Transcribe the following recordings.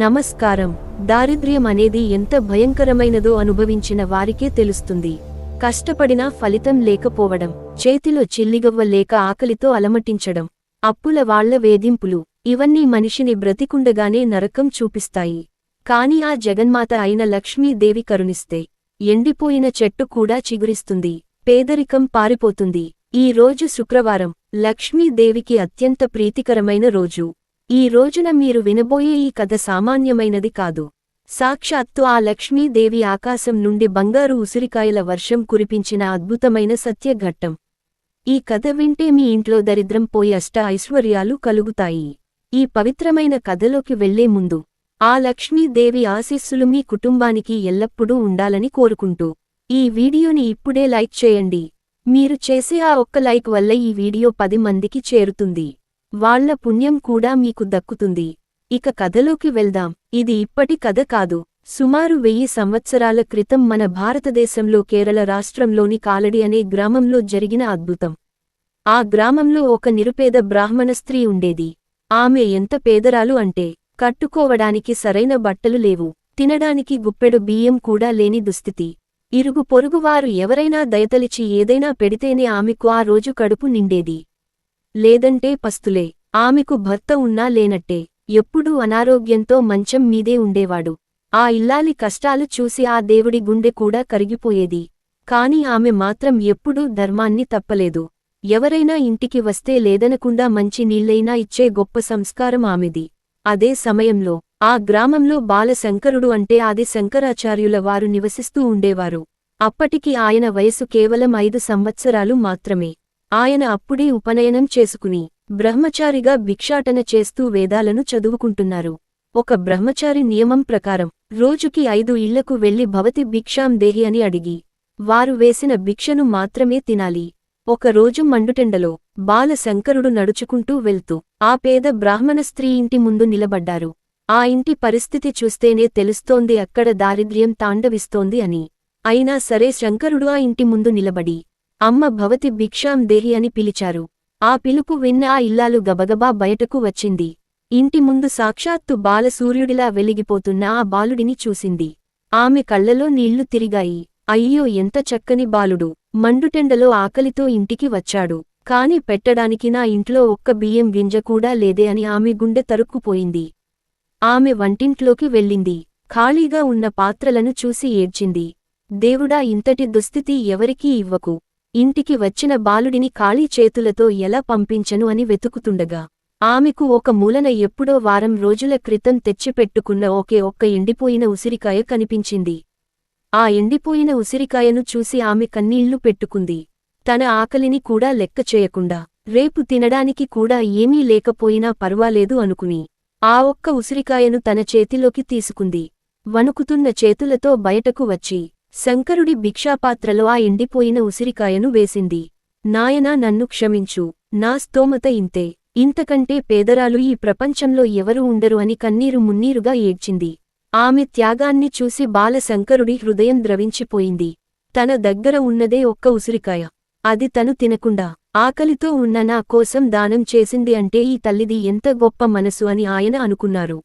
నమస్కారం. దారిద్ర్యం అనేది ఎంత భయంకరమైనదో అనుభవించిన వారికే తెలుస్తుంది. కష్టపడినా ఫలితం లేకపోవడం చేతిలో చిల్లిగవ్వ లేక ఆకలితో అలమటించడం అప్పుల వాళ్ళ వేధింపులు ఇవన్నీ మనిషిని బ్రతికుండగానే నరకం చూపిస్తాయి. కాని ఆ జగన్మాత అయిన లక్ష్మీదేవి కరుణిస్తే ఎండిపోయిన చెట్టు కూడా చిగురిస్తుంది పేదరికం పారిపోతుంది. ఈ రోజు శుక్రవారం లక్ష్మీదేవికి అత్యంత ప్రీతికరమైన రోజు. ఈ రోజున మీరు వినబోయే ఈ కథ సామాన్యమైనది కాదు. సాక్షాత్తు ఆ లక్ష్మీదేవి ఆకాశం నుండి బంగారు ఉసిరికాయల వర్షం కురిపించిన అద్భుతమైన సత్యఘట్టం. ఈ కథ వింటే మీ ఇంట్లో దరిద్రం పోయి అష్ట ఐశ్వర్యాలు కలుగుతాయి. ఈ పవిత్రమైన కథలోకి వెళ్ళే ముందు ఆ లక్ష్మీదేవి ఆశీస్సులు మీ కుటుంబానికి ఎల్లప్పుడూ ఉండాలని కోరుకుంటూ ఈ వీడియోని ఇప్పుడే లైక్ చేయండి. మీరు చేసే ఆ ఒక్క లైక్ వల్ల ఈ వీడియో పది మందికి చేరుతుంది. వాళ్ళ పుణ్యం కూడా మీకు దక్కుతుంది. ఇక కథలోకి వెళ్దాం. ఇది ఇప్పటి కథ కాదు. సుమారు వెయ్యి సంవత్సరాల క్రితం మన భారతదేశంలో కేరళ రాష్ట్రంలోని కాలడి అనే గ్రామంలో జరిగిన అద్భుతం. ఆ గ్రామంలో ఒక నిరుపేద బ్రాహ్మణ స్త్రీ ఉండేది. ఆమె ఎంత పేదరాలు అంటే కట్టుకోవడానికి సరైన బట్టలు లేవు తినడానికి గుప్పెడు బియ్యం కూడా లేని దుస్థితి. ఇరుగు పొరుగువారు ఎవరైనా దయతలిచి ఏదైనా పెడితేనే ఆమెకు ఆ రోజు కడుపు నిండేది. లేదంటే పస్తులే. ఆమెకు భర్త ఉన్నా లేనట్టే. ఎప్పుడూ అనారోగ్యంతో మంచం మీదే ఉండేవాడు. ఆ ఇల్లాలి కష్టాలు చూసి ఆ దేవుడి గుండె కూడా కరిగిపోయేది. కాని ఆమె మాత్రం ఎప్పుడూ ధర్మాన్ని తప్పలేదు. ఎవరైనా ఇంటికి వస్తే లేదనకుండా మంచి నీళ్ళైనా ఇచ్చే గొప్ప సంస్కారం ఆమెది. అదే సమయంలో ఆ గ్రామంలో బాలశంకరుడు అంటే ఆది శంకరాచార్యుల వారు నివసిస్తూ ఉండేవారు. అప్పటికి ఆయన వయసు కేవలం ఐదు సంవత్సరాలు మాత్రమే. ఆయన అప్పుడే ఉపనయనం చేసుకుని బ్రహ్మచారిగా భిక్షాటన చేస్తూ వేదాలను చదువుకుంటున్నారు. ఒక బ్రహ్మచారి నియమం ప్రకారం రోజుకి ఐదు ఇళ్ళకు వెళ్ళి భవతి భిక్షాం దేహి అని అడిగి వారు వేసిన భిక్షను మాత్రమే తినాలి. ఒకరోజు మండుటెండలో బాలశంకరుడు నడుచుకుంటూ వెళ్తూ ఆ పేద బ్రాహ్మణ స్త్రీ ఇంటి ముందు నిలబడ్డారు. ఆ ఇంటి పరిస్థితి చూస్తేనే తెలుస్తోంది అక్కడ దారిద్ర్యం తాండవిస్తోంది అని. అయినా సరే శంకరుడు ఆ ఇంటి ముందు నిలబడి అమ్మ భవతి భిక్షాం దేహి అని పిలిచారు. ఆ పిలుపు విన్న ఆ ఇల్లాలు గబగబా బయటకు వచ్చింది. ఇంటి ముందు సాక్షాత్తు బాలసూర్యుడిలా వెలిగిపోతున్న ఆ బాలుడిని చూసింది. ఆమె కళ్ళలో నీళ్ళు తిరిగాయి. అయ్యో ఎంత చక్కని బాలుడు. మండుటెండలో ఆకలితో ఇంటికి వచ్చాడు. కాని పెట్టడానికి నా ఇంట్లో ఒక్క బియ్యం గింజ కూడా లేదే అని ఆమె గుండె తరుక్కుపోయింది. ఆమె వంటింట్లోకి వెళ్ళింది. ఖాళీగా ఉన్న పాత్రలను చూసి ఏడ్చింది. దేవుడా ఇంతటి దుస్థితి ఎవరికీ ఇవ్వకు. ఇంటికి వచ్చిన బాలుడిని ఖాళీ చేతులతో ఎలా పంపించను అని వెతుకుతుండగా ఆమెకు ఒక మూలన ఎప్పుడో వారం రోజుల క్రితం తెచ్చిపెట్టుకున్న ఒకే ఒక్క ఎండిపోయిన ఉసిరికాయ కనిపించింది. ఆ ఎండిపోయిన ఉసిరికాయను చూసి ఆమె కన్నీళ్ళు పెట్టుకుంది. తన ఆకలిని కూడా లెక్క చేయకుండా రేపు తినడానికి కూడా ఏమీ లేకపోయినా పర్వాలేదు అనుకుని ఆ ఒక్క ఉసిరికాయను తన చేతిలోకి తీసుకుంది. వణుకుతున్న చేతులతో బయటకు వచ్చి శంకరుడి భిక్షాపాత్రలో ఆ ఎండిపోయిన ఉసిరికాయను వేసింది. నాయనా నన్ను క్షమించు. నా స్తోమత ఇంతే. ఇంతకంటే పేదరాలు ఈ ప్రపంచంలో ఎవరు ఉండరు అని కన్నీరు మున్నీరుగా ఏడ్చింది. ఆమె త్యాగాన్ని చూసి బాలశంకరుడి హృదయం ద్రవించిపోయింది. తన దగ్గర ఉన్నదే ఒక్క ఉసిరికాయ. అది తను తినకుండా ఆకలితో ఉన్న నా కోసం దానం చేసింది అంటే ఈ తల్లిది ఎంత గొప్ప మనసు అని ఆయన అనుకున్నారు.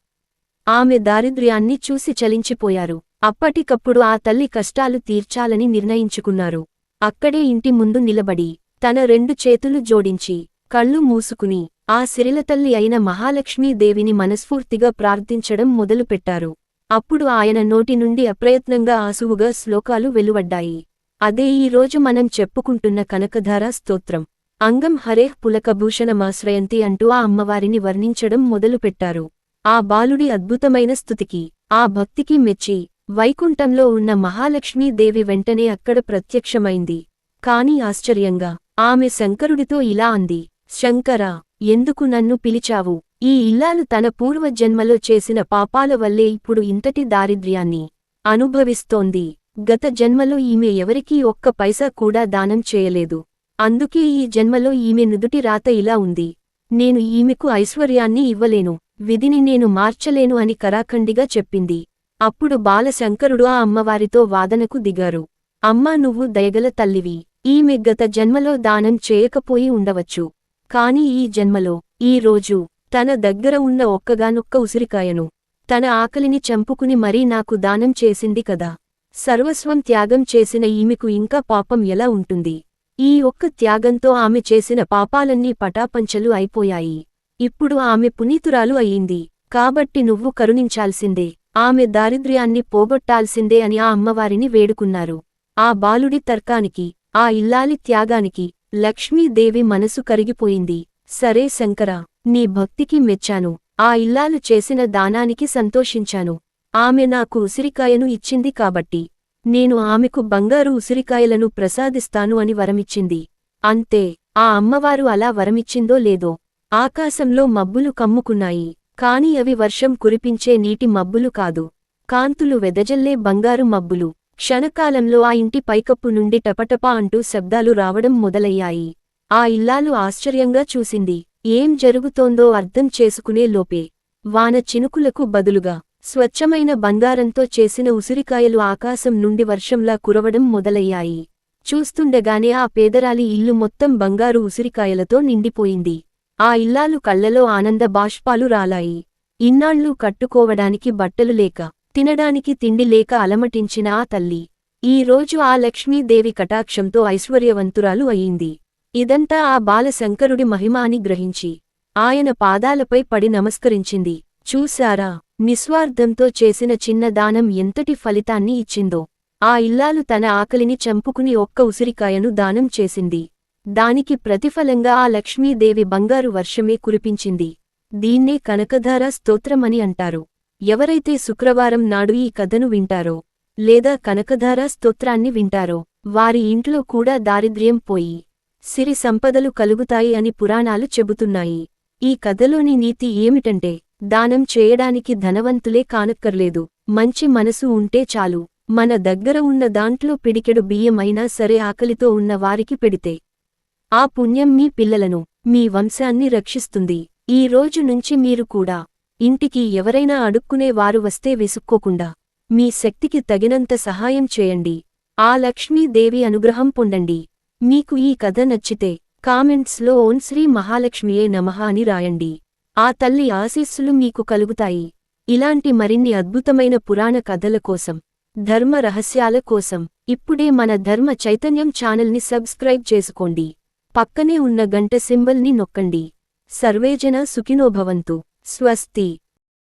ఆమె దారిద్ర్యాన్ని చూసి చలించిపోయారు. అప్పటికప్పుడు ఆ తల్లి కష్టాలు తీర్చాలని నిర్ణయించుకున్నారు. అక్కడే ఇంటి ముందు నిలబడి తన రెండు చేతులు జోడించి కళ్ళు మూసుకుని ఆ సిరిలతల్లి అయిన మహాలక్ష్మీదేవిని మనస్ఫూర్తిగా ప్రార్థించడం మొదలుపెట్టారు. అప్పుడు ఆయన నోటి నుండి అప్రయత్నంగా ఆసువుగా శ్లోకాలు వెలువడ్డాయి. అదే ఈ రోజు మనం చెప్పుకుంటున్న కనకధార స్తోత్రం. అంగం హరేహ్ పులకభూషణమాశ్రయంతి అంటూ ఆ అమ్మవారిని వర్ణించడం మొదలుపెట్టారు. ఆ బాలుడి అద్భుతమైన స్థుతికి ఆ భక్తికి మెచ్చి వైకుంఠంలో ఉన్న మహాలక్ష్మీదేవి వెంటనే అక్కడ ప్రత్యక్షమైంది. కాని ఆశ్చర్యంగా ఆమె శంకరుడితో ఇలా అంది శంకరా ఎందుకు నన్ను పిలిచావు? ఈ ఇల్లాలు తన పూర్వజన్మలో చేసిన పాపాల వల్లే ఇప్పుడు ఇంతటి దారిద్ర్యాన్ని అనుభవిస్తోంది. గత జన్మలో ఈమె ఎవరికీ ఒక్క పైసా కూడా దానం చేయలేదు. అందుకే ఈ జన్మలో ఈమె నుదుటి రాత ఇలా ఉంది. నేను ఈమెకు ఐశ్వర్యాన్ని ఇవ్వలేను. విధిని నేను మార్చలేను అని కరాఖండిగా చెప్పింది. అప్పుడు బాలశంకరుడు ఆ అమ్మవారితో వాదనకు దిగారు. అమ్మా నువ్వు దయగల తల్లివి. ఈమె గత జన్మలో దానం చేయకపోయి ఉండవచ్చు. కాని ఈ జన్మలో ఈ రోజు తన దగ్గర ఉన్న ఒక్కగానొక్క ఉసిరికాయను తన ఆకలిని చంపుకుని మరీ నాకు దానం చేసింది కదా. సర్వస్వం త్యాగం చేసిన ఈమెకు ఇంకా పాపం ఎలా ఉంటుంది? ఈ ఒక్క త్యాగంతో ఆమె చేసిన పాపాలన్నీ పటాపంచలు అయిపోయాయి. ఇప్పుడు ఆమె పునీతురాలు అయ్యింది కాబట్టి నువ్వు కరుణించాల్సిందే. ఆమె దారిద్ర్యాన్ని పోగొట్టాల్సిందే అని ఆ అమ్మవారిని వేడుకున్నారు. ఆ బాలుడి తర్కానికి ఆ ఇల్లాలి త్యాగానికి లక్ష్మీదేవి మనసు కరిగిపోయింది. సరే శంకరా నీ భక్తికి మెచ్చాను. ఆ ఇల్లాలు చేసిన దానానికి సంతోషించాను. ఆమె నాకు ఉసిరికాయను ఇచ్చింది కాబట్టి. నేను ఆమెకు బంగారు ఉసిరికాయలను ప్రసాదిస్తాను అని వరమిచ్చింది. అంతే ఆ అమ్మవారు అలా వరమిచ్చిందో లేదో ఆకాశంలో మబ్బులు కమ్ముకున్నాయి. కాని అవి వర్షం కురిపించే నీటి మబ్బులు కాదు. కాంతులు వెదజల్లే బంగారు మబ్బులు. క్షణకాలంలో ఆ ఇంటి పైకప్పు నుండి టపటపా అంటూ శబ్దాలు రావడం మొదలయ్యాయి. ఆ ఇల్లాలు ఆశ్చర్యంగా చూసింది. ఏం జరుగుతోందో అర్థం చేసుకునే లోపే. వాన చినుకులకు బదులుగా స్వచ్ఛమైన బంగారంతో చేసిన ఉసిరికాయలు ఆకాశం నుండి వర్షంలా కురవడం మొదలయ్యాయి. చూస్తుండగానే ఆ పేదరాలి ఇల్లు మొత్తం బంగారు ఉసిరికాయలతో నిండిపోయింది. ఆ ఇల్లాలు కళ్ళలో ఆనంద బాష్పాలు రాలాయి. ఇన్నాళ్ళు కట్టుకోవడానికి బట్టలు లేక తినడానికి తిండి లేక అలమటించిన ఆ తల్లి. ఈ రోజు ఆ లక్ష్మీదేవి కటాక్షంతో ఐశ్వర్యవంతురాలు అయింది. ఇదంతా ఆ బాలశంకరుడి మహిమ అని గ్రహించి ఆయన పాదాలపై పడి నమస్కరించింది. చూశారా నిస్వార్థంతో చేసిన చిన్న దానం ఎంతటి ఫలితాన్ని ఇచ్చిందో. ఆ ఇల్లాలు తన ఆకలిని చంపుకుని ఒక్క ఉసిరికాయను దానం చేసింది. దానికి ప్రతిఫలంగా ఆ లక్ష్మీదేవి బంగారు వర్షమే కురిపించింది. దీన్నే కనకధార స్తోత్రమని అంటారు. ఎవరైతే శుక్రవారం నాడు ఈ కథను వింటారో లేదా కనకధార స్తోత్రాన్ని వింటారో వారి ఇంట్లో కూడా దారిద్ర్యం పోయి సిరి సంపదలు కలుగుతాయి అని పురాణాలు చెబుతున్నాయి. ఈ కథలోని నీతి ఏమిటంటే దానం చేయడానికి ధనవంతులే కానక్కర్లేదు. మంచి మనసు ఉంటే చాలు. మన దగ్గర ఉన్న దాంట్లో పిడికెడు బియ్యమైనా సరే ఆకలితో ఉన్న వారికి పెడితే ఆ పుణ్యం మీ పిల్లలను మీ వంశాన్ని రక్షిస్తుంది. ఈ రోజు నుంచి మీరు కూడా ఇంటికి ఎవరైనా అడుక్కునే వారు వస్తే విసుక్కోకుండా మీ శక్తికి తగినంత సహాయం చేయండి. ఆ లక్ష్మీదేవి అనుగ్రహం పొందండి. మీకు ఈ కథ నచ్చితే కామెంట్స్లో ఓం శ్రీ మహాలక్ష్మియే నమః అని రాయండి. ఆ తల్లి ఆశీస్సులు మీకు కలుగుతాయి. ఇలాంటి మరిన్ని అద్భుతమైన పురాణ కథల కోసం ధర్మ రహస్యాల కోసం ఇప్పుడే మన ధర్మ చైతన్యం ఛానల్ని సబ్స్క్రైబ్ చేసుకోండి. పక్కనే ఉన్న గంట సింబల్ని నొక్కండి. సర్వేజన సుఖినోభవంతు. స్వస్తి.